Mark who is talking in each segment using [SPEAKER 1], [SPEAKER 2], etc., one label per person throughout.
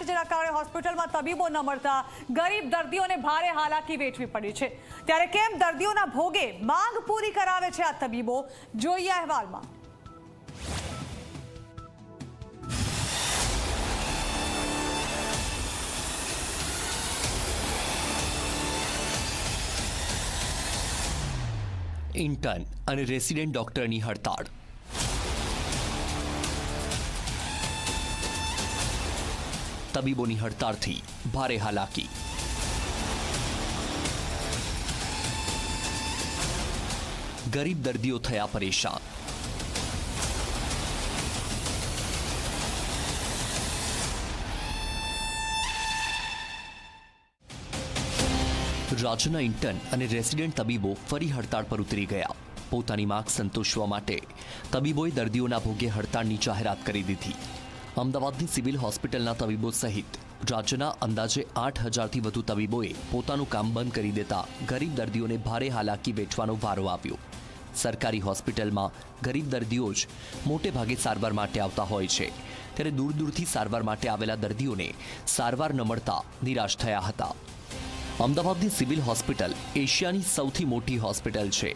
[SPEAKER 1] છે, જેના કારણે હોસ્પિટલમાં તબીબો ન મળતા, ગરીબ દર્દીઓને ભારે હાલાકી વેઠવી પડી છે. ત્યારે કેમ દર્દીઓના ભોગે માંગ પૂરી કરાવે છે આ તબીબો? જોઈએ અહેવાલમાં.
[SPEAKER 2] ઇન્ટર્ન અને રેસિડેન્ટ ડોક્ટરની હડતાળ. તબીબોની હડતાળથી ભારે હાલાકી. ગરીબ દર્દીઓ થયા પરેશાન. રાજ્યના ઇન્ટર્ન અને રેસિડેન્ટ તબીબો ફરી હડતાળ પર ઉતરી ગયા. પોતાની માંગ સંતોષવા માટે તબીબોએ દર્દીઓના ભોગે હડતાળની જાહેરાત કરી દીધી. અમદાવાદની સિવિલ હોસ્પિટલના તબીબો સહિત રાજ્યના અંદાજે આઠ હજારથી વધુ તબીબોએ પોતાનું કામ બંધ કરી દેતા ગરીબ દર્દીઓને ભારે હાલાકી વેઠવાનો વારો આવ્યો. સરકારી હોસ્પિટલમાં ગરીબ દર્દીઓ જ મોટે ભાગે સારવાર માટે આવતા હોય છે. ત્યારે દૂર દૂરથી સારવાર માટે આવેલા દર્દીઓને સારવાર ન મળતા નિરાશ થયા હતા. અમદાવાદની સિવિલ હોસ્પિટલ એશિયાની સૌથી મોટી હોસ્પિટલ છે.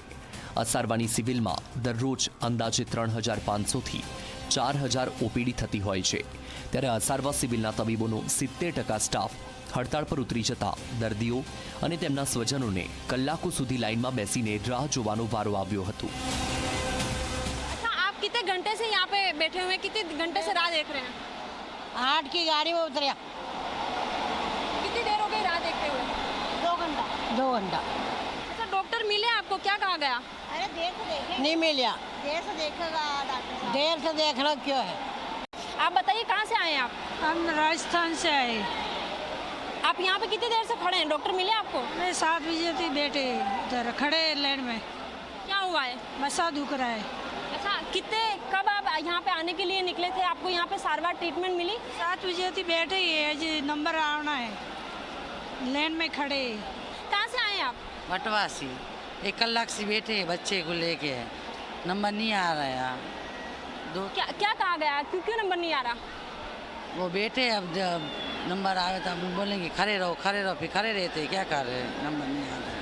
[SPEAKER 2] અસારવાની સિવિલમાં દરરોજ અંદાજે ત્રણ હજાર પાંચસોથી ચાર હજાર ઓપીડી થતી હોય છે ત્યારે અસારવા સિવિલના તબીબોનો સિત્તેર ટકા સ્ટાફ હડતાળ પર ઉતરી જતા દર્દીઓ અને તેમના સ્વજનોને કલાકો સુધી લાઇનમાં બેસીને રાહ જોવાનો વારો આવ્યો હતો
[SPEAKER 3] अच्छा आप कितने घंटे से यहाँ पे बैठे हुए हैं कितने घंटे से राह देख रहे हैं
[SPEAKER 4] आठ की गाड़ी में उतरे
[SPEAKER 3] कितनी देर हो गई राह देखते हुए
[SPEAKER 4] दो घंटा दो घंटा
[SPEAKER 3] अच्छा डॉक्टर मिले आपको क्या कहा गया
[SPEAKER 4] अरे देर से देखे। नहीं मिला देर से देखेगा डॉक्टर देर से देखना क्यों है?
[SPEAKER 3] आप बताइए कहाँ से आए हैं आप?
[SPEAKER 5] हम राजस्थान से आए।
[SPEAKER 3] आप यहाँ पे कितनी देर से खड़े हैं? डॉक्टर मिले आपको?
[SPEAKER 5] मैं सात बजे थी बैठे इधर खड़े लाइन में।
[SPEAKER 3] क्या हुआ है?
[SPEAKER 5] मसा दुख रहा है।
[SPEAKER 3] अच्छा कितने कब आप यहाँ पे आने के लिए निकले थे? आपको यहाँ पे सारवार ट्रीटमेंट मिली?
[SPEAKER 5] सात बजे थी बैठे ही है जी नंबर आना है। लाइन में खड़े
[SPEAKER 3] कहाँ से आए आप?
[SPEAKER 6] वटवासी एक कलाक से बैठे हैं बच्चे को लेके नंबर नहीं आ रहा है यार दो
[SPEAKER 3] क्या क्या कहा गया क्यों क्यों नंबर नहीं आ रहा
[SPEAKER 6] वो बैठे अब जब नंबर आवे तो हम बोलेंगे खड़े रहो खड़े रहो फिर खड़े रहते हैं, क्या कर रहे हैं नंबर नहीं आ रहा है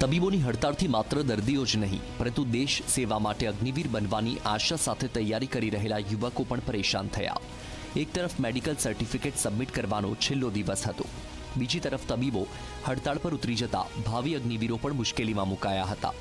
[SPEAKER 2] તબીબોની હડતાળથી માત્ર દર્દીઓ જ નહીં પરંતુ દેશ સેવા માટે અગ્નિવીર બનવાની આશા સાથે તૈયારી કરી રહેલા યુવકો પણ પરેશાન થયા એક તરફ મેડિકલ સર્ટિફિકેટ સબમિટ કરવાનો છેલ્લો દિવસ હતો બીજી તરફ તબીબો હડતાળ પર ઉતરી જતા ભાવિ અગ્નિવીરો પણ મુશ્કેલીમાં મુકાયા હતા.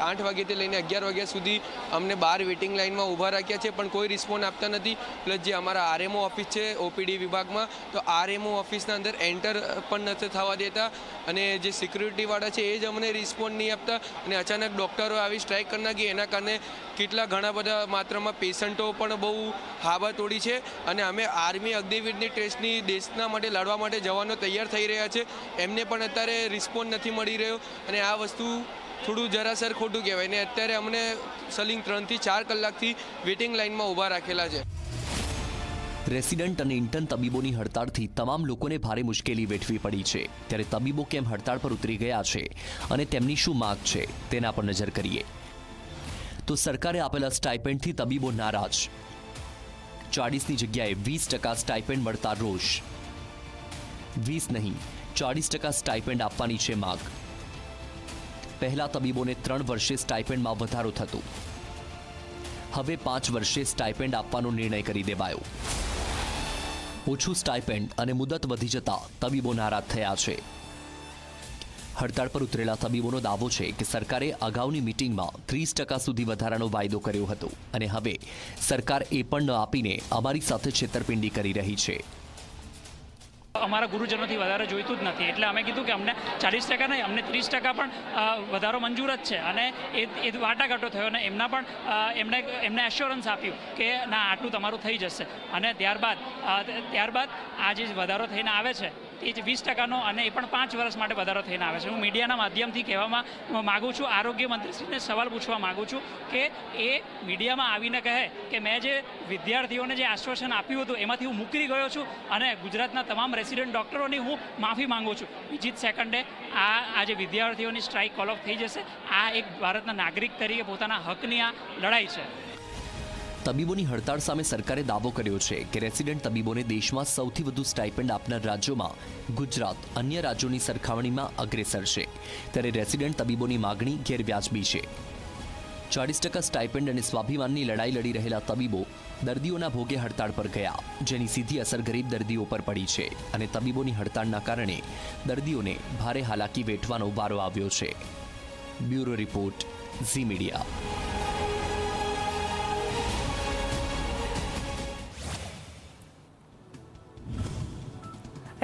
[SPEAKER 7] આઠ વાગ્યાથી લઈને અગિયાર વાગ્યા સુધી અમને બહાર વેઇટિંગ લાઇનમાં ઊભા રાખ્યા છે, પણ કોઈ રિસ્પોન્સ આપતા નથી. પ્લસ જે અમારા આરએમઓ ઓફિસ છે ઓપીડી વિભાગમાં, તો આરએમઓ ઓફિસના અંદર એન્ટર પણ નથી થવા દેતા. અને જે સિક્યુરિટીવાળા છે, એ જ અમને રિસ્પોન્સ નહીં આપતા. અને અચાનક ડૉક્ટરો આવી સ્ટ્રાઇક કરી નાખી. એના કારણે કેટલા ઘણા બધા માત્રામાં પેશન્ટો પણ બહુ હાવા તોડી છે. અને અમે આર્મી અગ્નિવીરની ટેસ્ટની દેશના માટે લડવા માટે જવાનો તૈયાર થઈ રહ્યા છે. એમને પણ અત્યારે રિસ્પોન્સ નથી મળી રહ્યો. અને આ વસ્તુ થોડું જરાસર ખોટું કહેવાય ને અત્યારે અમને સલિંગ ત્રણથી ચાર કલાકથી વેઇટિંગ લાઇનમાં ઊભા રાખેલા છે.
[SPEAKER 2] રેસિડન્ટ અને ઇન્ટર્ન તબીબોની હડતાળથી તમામ લોકોને ભારે મુશ્કેલી વેઠવી પડી છે. ત્યારે તબીબો કેમ હડતાળ પર ઉતરી ગયા છે અને તેમની શું માગ છે તેના પર નજર કરીએ. તો સરકારે આપેલા સ્ટાઇપેન્ડથી તબીબો નારાજ. ચાળીસની જગ્યાએ વીસ ટકા સ્ટાઇપેન્ડ મળતા રોષ. વીસ નહીં, ચાળીસ ટકા સ્ટાઇપેન્ડ આપવાની છે માંગ. પહેલા તબીબોને ત્રણ વર્ષે સ્ટાઇપેન્ડમાં વધારો થતો. હવે પાંચ વર્ષે સ્ટાઇપેન્ડ આપવાનો નિર્ણય કરી દેવાયો. ઓછું સ્ટાઇપેન્ડ અને મુદત વધી જતા તબીબો નારાજ થયા છે. હડતાળ પર ઉતરેલા તબીબોનો દાવો છે કે સરકારે અગાઉની મિટિંગમાં ત્રીસ ટકા સુધી વધારાનો વાયદો કર્યો હતો અને હવે સરકાર એ પણ ન આપીને અમારી સાથે છેતરપિંડી કરી રહી છે.
[SPEAKER 8] અમારા ગુરુજનોથી વધારે જોઈતું જ નથી. એટલે અમે કીધું કે અમને ચાલીસ ટકા નહીં, અમને ત્રીસ ટકા પણ વધારો મંજૂર જ છે. અને એ એ વાટાઘાટો થયો અને એમના પણ એમણે એમને એશ્યોરન્સ આપ્યું કે, ના, આટલું તમારું થઈ જશે. અને ત્યારબાદ ત્યારબાદ આ જે વધારો થઈને આવે છે એ જ વીસ ટકાનો અને એ પણ પાંચ વર્ષ માટે વધારો થઈને આવે છે. હું મીડિયાના માધ્યમથી કહેવામાં માગું છું, આરોગ્ય મંત્રીશ્રીને સવાલ પૂછવા માગું છું કે એ મીડિયામાં આવીને કહે કે મેં જે વિદ્યાર્થીઓને જે આશ્વાસન આપ્યું હતું, એમાંથી હું મુકરી ગયો છું અને ગુજરાતના તમામ રેસિડેન્ટ ડૉક્ટરોની હું માફી માંગુ છું. બીજી સેકન્ડે આ આજે વિદ્યાર્થીઓની સ્ટ્રાઇક કોલ ઓફ થઈ જશે, આ એક ભારતના નાગરિક તરીકે પોતાના હકની આ લડાઈ છે.
[SPEAKER 2] તબીબોની હડતાળ સામે સરકારે દાવો કર્યો છે કે રેસિડેન્ટ તબીબોને દેશમાં સૌથી વધુ સ્ટાઇપેન્ડ આપનાર રાજ્યોમાં ગુજરાત અન્ય રાજ્યોની સરખામણીમાં અગ્રેસર છે. ત્યારે રેસિડેન્ટ તબીબોની માગણી ગેરવ્યાજબી છે. ચાળીસ ટકા સ્ટાઇપેન્ડ અને સ્વાભિમાનની લડાઈ લડી રહેલા તબીબો દર્દીઓના ભોગે હડતાળ પર ગયા, જેની સીધી અસર ગરીબ દર્દીઓ પર પડી છે અને તબીબોની હડતાળના કારણે દર્દીઓને ભારે હાલાકી વેઠવાનો વારો આવ્યો છે. Bureau report, Zee media.